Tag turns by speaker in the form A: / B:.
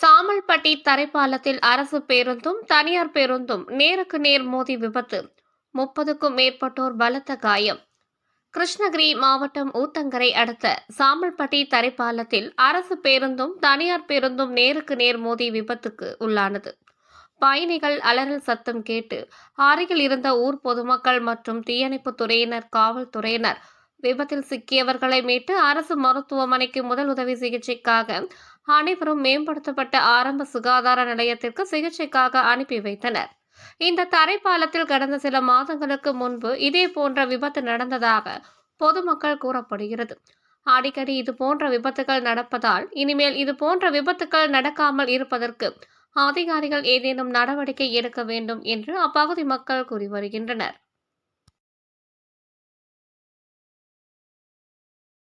A: சாமல்பட்டி தரைப்பாலத்தில் அரசு பேருந்தும் தனியார் பேருந்தும் நேருக்கு நேர் மோதி விபத்து. முப்பதுக்கும் மேற்பட்டோர் பலத்த காயம். கிருஷ்ணகிரி மாவட்டம் ஊத்தங்கரை அடுத்த சாமல்பட்டி தரைப்பாலத்தில் அரசு பேருந்தும் தனியார் பேருந்தும் நேருக்கு நேர் மோதி விபத்துக்கு உள்ளானது. பயணிகள் அலறல் சத்தம் கேட்டு அருகில் இருந்த ஊர் பொதுமக்கள் மற்றும் தீயணைப்புத் துறையினர் காவல்துறையினர் விபத்தில் சிக்கியவர்களை மீட்டு அரசு மருத்துவமனைக்கு முதல் உதவி சிகிச்சைக்காக அனைவரும் மேம்படுத்தப்பட்ட ஆரம்ப சுகாதார நிலையத்திற்கு சிகிச்சைக்காக அனுப்பி வைத்தனர். இந்த தரைப்பாலத்தில் கடந்த சில மாதங்களுக்கு முன்பு இதே போன்ற விபத்து நடந்ததாக பொதுமக்கள் கூறப்படுகிறது. அடிக்கடி இது போன்ற விபத்துகள் நடப்பதால் இனிமேல் இது போன்ற விபத்துகள் நடக்காமல் இருப்பதற்கு அதிகாரிகள் ஏதேனும் நடவடிக்கை எடுக்க வேண்டும் என்று அப்பகுதி மக்கள் கூறி வருகின்றனர்.